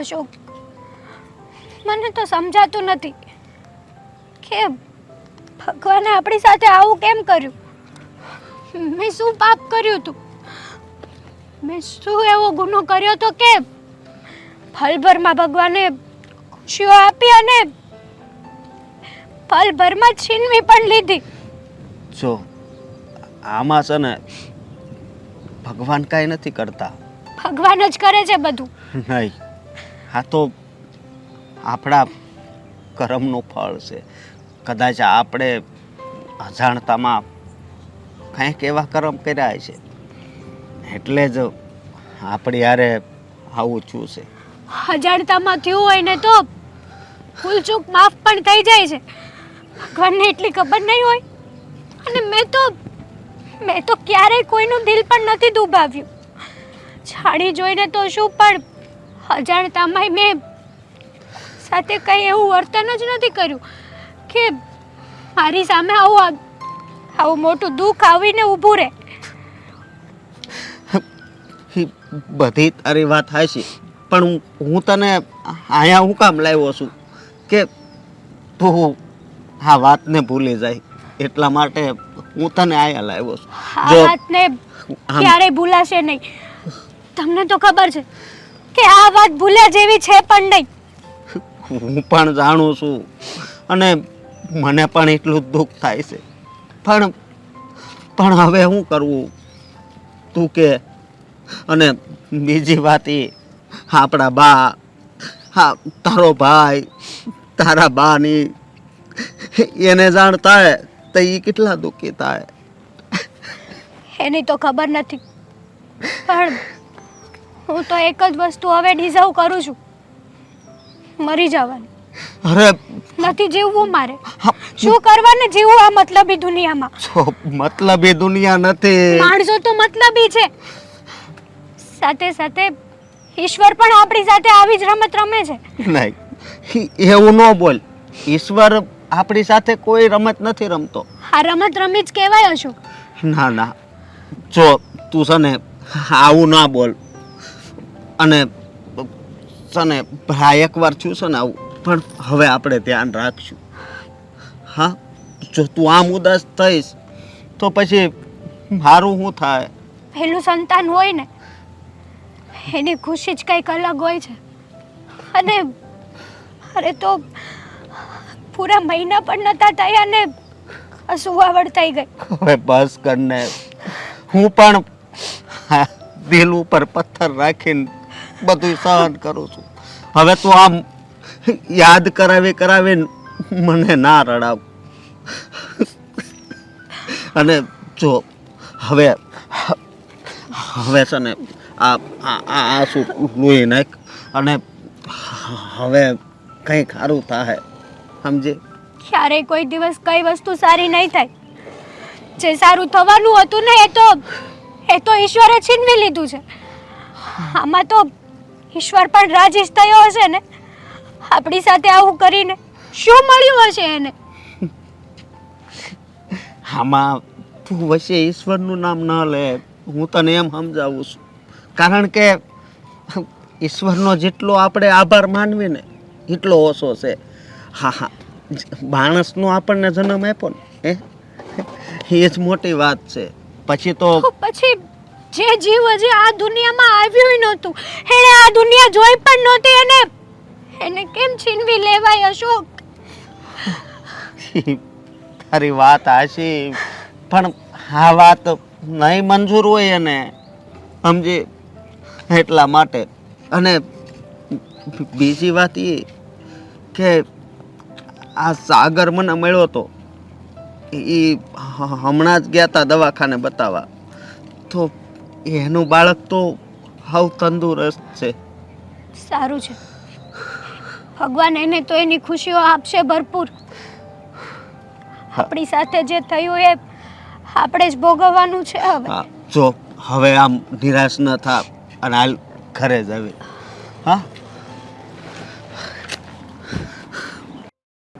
અશોક મને તો સમજાતું નથી કે ભગવાને આપણી સાથે આવું કેમ કર્યું? મેં શું પાપ કર્યું તું મેં શું એવો ગુનો કર્યો તો કે ફલભરમાં ભગવાને ખુશીઓ આપી અને ફલભરમાં છીનવી પણ લીધી. જો આમાં છે ને ભગવાન કાંઈ નથી કરતા. ભગવાન જ કરે છે બધું. નહીં. આ તો આપણા કર્મનું ફળ છે. કદાચ આપણે અજાણતામાં કંઈક એવા કર્મ કર્યા છે. એટલે જ આપણી યારે આવું છું છે. અજાણતામાં થયું હોય ને તો ભૂલચૂક માફ પણ થઈ જાય છે. ભગવાનને એટલી ખબર નહીં હોય. અને મેં તો મેં તો ક્યારેય કોઈનું દિલ પણ નથી દુભાવ્યું. જાણી જોઈને તો શું પણ અજાણતામાં મેં સાથે કંઈ એવું વર્તન જ નથી કર્યું કે મારી સામે આવું આવું મોટું દુઃખ આવીને ઊભું રહે. બધી તારી વાત હાચી પણ હું તને અહીંયા હું કામ લાવ્યો છું કે તું આ વાતને ભૂલી જાય એટલા માટે હું તને અહીંયા લાવ્યો છું. આ વાતને ક્યારેય ભૂલાશે નહીં. તમને તો ખબર છે કે આ વાત ભૂલ્યા જેવી છે પણ નહીં. હું પણ જાણું છું અને મને પણ એટલું દુઃખ થાય છે. પણ પણ હવે શું કરવું? તું કે અને બીજી વાત એ આપણા બા હા તારો ભાઈ તારા બાની એને જાણતા હે તો એ કેટલા દુઃખી થાય. એની તો ખબર નથી. પણ હું તો એક જ વસ્તુ હવે ડિઝર્વ કરું છું. મરી જવાની. અરે નથી જીવવું મારે. શું કરવાને જીવવું આ મતલબી દુનિયામાં? મતલબ દુનિયા નથી. માણસો તો મતલબી છે. સાથે સાથે ઈશ્વર પણ આપણી સાથે આવી જ રમત રમે છે. નહીં એવું ન બોલ. ઈશ્વર આપણી સાથે કોઈ રમત નથી રમતો. આ રમત રમી જ કહેવાય અશોક. ના ના. જો તું છે ને આવું ના બોલ. અને છે ને એકવાર થયું છે ને આવું. પણ હવે આપણે ધ્યાન રાખશું. હા જો તું આમ ઉદાસ થઈશ તો પછી મારું શું થાય? પહેલું સંતાન હોય ને એની ખુશી જ કંઈક અલગ હોય છે. અને અરે તો પૂરા મહિના પણ નતા થયા ને સુવાવડ થઈ ગઈ. હવે બસ કરને. હું પણ દિલ ઉપર પથ્થર રાખીને બધું સહન કરું છું. હવે તું આમ યાદ કરાવે કરાવે મને ના રડાવ. અને જો હવે હવે છે ને આ આ આ આંસુ લોહી નાખ. અને હવે કંઈ સારું થાય સમજે? ક્યારેય કોઈ દિવસ કઈ વસ્તુ સારી નહીં થાય. જે સારું થવાનું હતું ને એ તો એ તો ઈશ્વરે છીનવી લીધું છે. આમાં તો ઈશ્વર પણ રાજી થયો હશે ને? આપણી સાથે આવું કરીને શું મળ્યું હશે એને? આમાં તું વચ્ચે ઈશ્વરનું નામ ન લે હું તને એમ સમજાવું છું. કારણ કે ઈશ્વરનો જેટલો આપણે આભાર માનવી ને એટલો ઓછો છે. હા હા. માણસનો આપણને જન્મ આપ્યો ને એ જ મોટી વાત છે. પછી તો પછી જે જીવ હજી આ દુનિયામાં આવ્યું નહોતું. એણે આ દુનિયા જોઈ પણ નહોતી એને એને કેમ છીનવી લેવાય અશોક? તારી વાત આશી પણ આ વાત નહીં મંજૂર હોય એને, સમજી? એટલા માટે. અને બીજી વાત એ કે આ સાગર મને મળ્યો હતો એ હમણાં જ ગયા હતા દવાખાને બતાવવા. તો એનું બાળક તો હાવ તંદુરસ્ત છે. સારું છે. ભગવાન એને તો એની ખુશીઓ આપશે ભરપૂર. આપણી સાથે જે થયું એ આપણે જ ભોગવવાનું છે હવે. જો હવે આમ નિરાશ ન થા અને હાલ ઘરે જ આવી. હા?